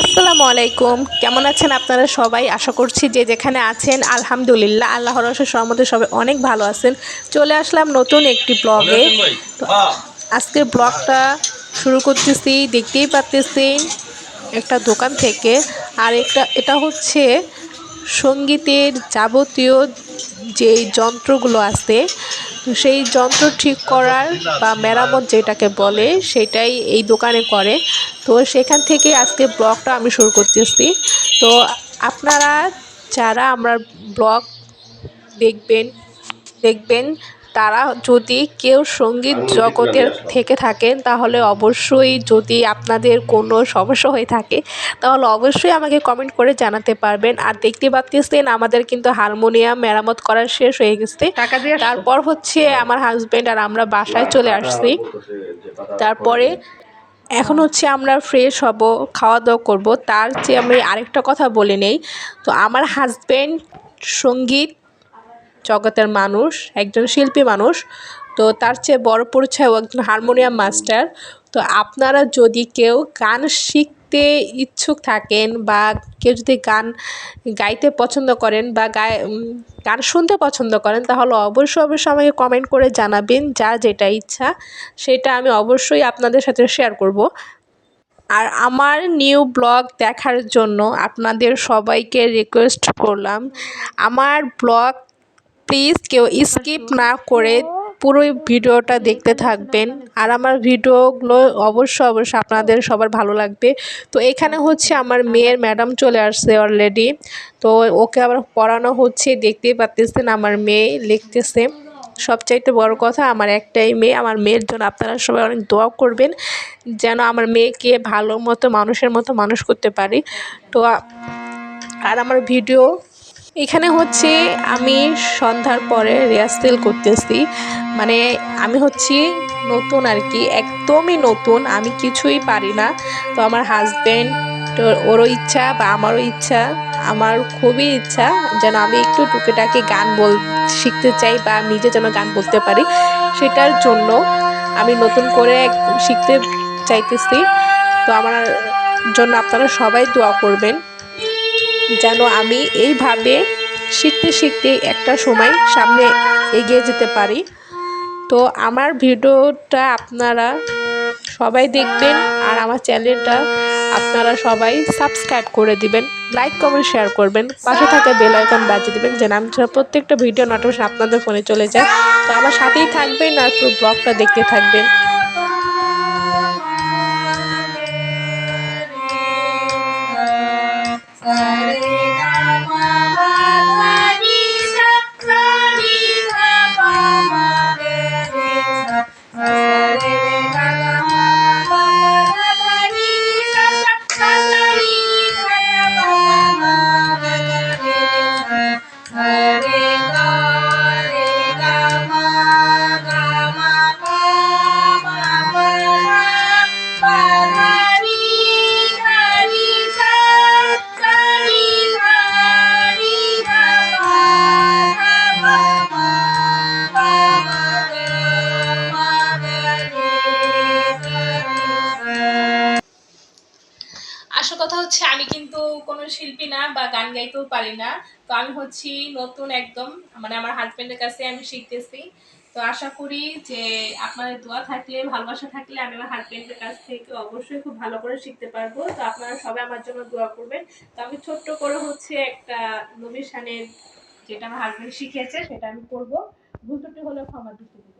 আসসালামু আলাইকুম। কেমন আছেন আপনারা সবাই? আশা করছি যে যেখানে আছেন আলহামদুলিল্লাহ আল্লাহর রসের সহমতে সবাই অনেক ভালো আছেন। চলে আসলাম নতুন একটি ব্লগে। তো আজকের ব্লগটা শুরু করতেছি দেখতেই পাচ্তেছেন একটা দোকান থেকে। আর একটা এটা হচ্ছে সঙ্গীতের যাবতীয় যে যন্ত্রগুলো আছে সেই যন্ত্র ঠিক করার বা মেরামত যেটাকে বলে, সেটাই এই দোকানে করে। তো সেখান থেকে আজকে ব্লগটা আমি শুরু করতেছি। তো আপনারা যারা আমার ব্লগ দেখবেন দেখবেন তারা যদি কেউ সংগীত জগতের থেকে থাকেন তাহলে অবশ্যই যদি আপনাদের কোনো সমস্যা হয়ে থাকে তাহলে অবশ্যই আমাকে কমেন্ট করে জানাতে পারবেন। আর দেখতে পাচ্ছেন আমাদের কিন্তু হারমোনিয়াম মেরামত করা শেষ হয়ে গেছে। টাকা দিয়ে তারপর হচ্ছে আমার হাজব্যান্ড আর আমরা বাসায় চলে আসছি। তারপরে এখন হচ্ছে আমরা ফ্রেশ হব খাওয়া দাওয়া করব। তার চেয়ে আমি আরেকটা কথা বলে নেই। তো আমার হাজবেন্ড সংগীত জগতের মানুষ, একজন শিল্পী মানুষ। তো তার চেয়ে বড় পরিচয় ও একজন হারমোনিয়াম মাস্টার। তো আপনারা যদি কেউ গান শিখতে ইচ্ছুক থাকেন বা কেউ যদি গান গাইতে পছন্দ করেন বা গায় গান শুনতে পছন্দ করেন, তাহলে অবশ্যই অবশ্যই আমাকে কমেন্ট করে জানাবেন যার যেটা ইচ্ছা। সেটা আমি অবশ্যই আপনাদের সাথে শেয়ার করব। আর আমার নিউ ব্লগ দেখার জন্য আপনাদের সবাইকে রিকোয়েস্ট করলাম। আমার ব্লগ প্লিজ কেউ স্কিপ না করে পুরো ভিডিওটা দেখতে থাকবেন। আর আমার ভিডিওগুলো অবশ্যই অবশ্যই আপনাদের সবার ভালো লাগবে। তো এখানে হচ্ছে আমার মেয়ের ম্যাডাম চলে আসছে অলরেডি তো ওকে আবার পড়ানো হচ্ছে, দেখতেই পাচ্তেছেন আমার মেয়ে লিখতেছে। সবচাইতে বড় কথা, আমার একটাই মেয়ে, আমার মেয়ের জন্য আপনারা সবাই অনেক দোয়া করবেন, যেন আমার মেয়েকে ভালো মতো, মানুষের মতো মানুষ করতে পারি। তো আর আমার ভিডিও এখানে হচ্ছে আমি সন্ধ্যার পরে রিহার্সেল করতেছি। মানে আমি হচ্ছি নতুন আর কি, একদমই নতুন, আমি কিছুই পারি না। তো আমার হাজব্যান্ড ওরও ইচ্ছা বা আমারও ইচ্ছা, আমার খুবই ইচ্ছা যেন আমি একটু টুকেটাকে গান বল, শিখতে চাই বা নিজে যেন গান বলতে পারি, সেটার জন্য আমি নতুন করে শিখতে চাইতেছি। তো আমার জন্য আপনারা সবাই দোয়া করবেন। যেন আমি এইভাবে শিখতে শিখতে একটা সময় সামনে এগিয়ে যেতে পারি। তো আমার ভিডিওটা আপনারা সবাই দেখবেন আর আমার চ্যানেলটা আপনারা সবাই সাবস্ক্রাইব করে দিবেন, লাইক, কমেন্ট, শেয়ার করবেন, পাশে থাকা বেল আইকন বাজিয়ে দিবেন যেন আমি প্রত্যেকটা ভিডিও নোটিফিকেশন আপনাদের ফোনে চলে যায়। তো আমার সাথেই থাকবেন আর পুরো ব্লগটা দেখতে থাকবেন। কোনো শিল্পী না বা গান গাইতেও পারি না। তো আমি হচ্ছি নতুন একদম মানে আমার হাজব্যান্ডের কাছে আমি শিখতেছি। তো আশা করি যে আপনাদের দোয়া থাকলে, ভালোবাসা থাকলে আমি আমার হাজব্যান্ডের কাছ থেকে অবশ্যই খুব ভালো করে শিখতে পারব। তো আপনারা সবাই আমার জন্য দোয়া করবেন। তো আমি ছোট্ট করে হচ্ছে একটা নবীর শানের যেটা আমার হাজবেন্ড শিখেছে সেটা আমি করব। ভুল ত্রুটি হলে ক্ষমা দৃষ্টিতে দেখবেন